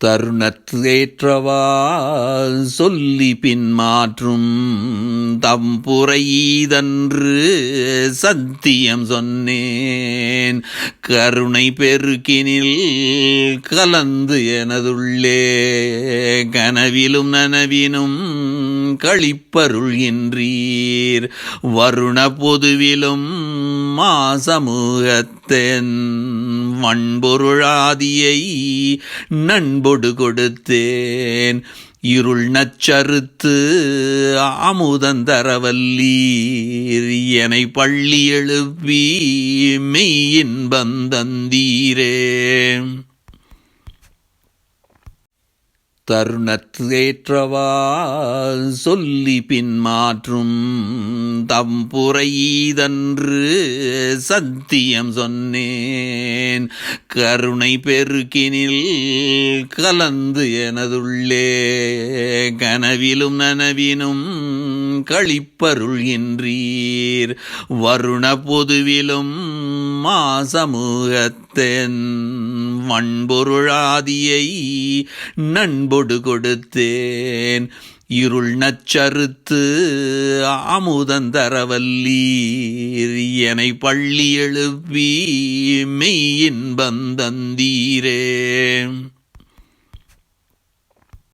தருணத்தேற்றவா சொல்லி பின்மாற்றும் தம்புரையீதன்று சத்தியம் சொன்னேன். கருணை பெருக்கினில் கலந்து எனதுள்ளே. கனவிலும் நனவினும் களிப்பருள்கின்றீர் வருண பொதுவிலும் மாசமூகத்தென். வன்பொருளாதியை நண்பொடு கொடுத்தேன். இருள் நச்சறுத்து ஆமுதந்தரவல்லீர் எனை பள்ளி எழுப்பி மெய்யின் பந்தந்தீரே தருணத்தேற்றவா சொல்லி பின்மாற்றும் தம்புரையீதன்று சத்தியம் சொன்னேன். கருணை பெருக்கினில் கலந்து எனதுள்ளே. கனவிலும் நனவினும் களிப்பருள்கின்றீர் வருண பொதுவிலும் மாசமூகத்தென். வண்பொருளாதியை நண்பொடு கொடுத்தேன். இருள் நச்சறுத்து அமுதந்தரவல்லீர் எனை பள்ளி எழுப்பி மெய்யின் பந்தந்தீரே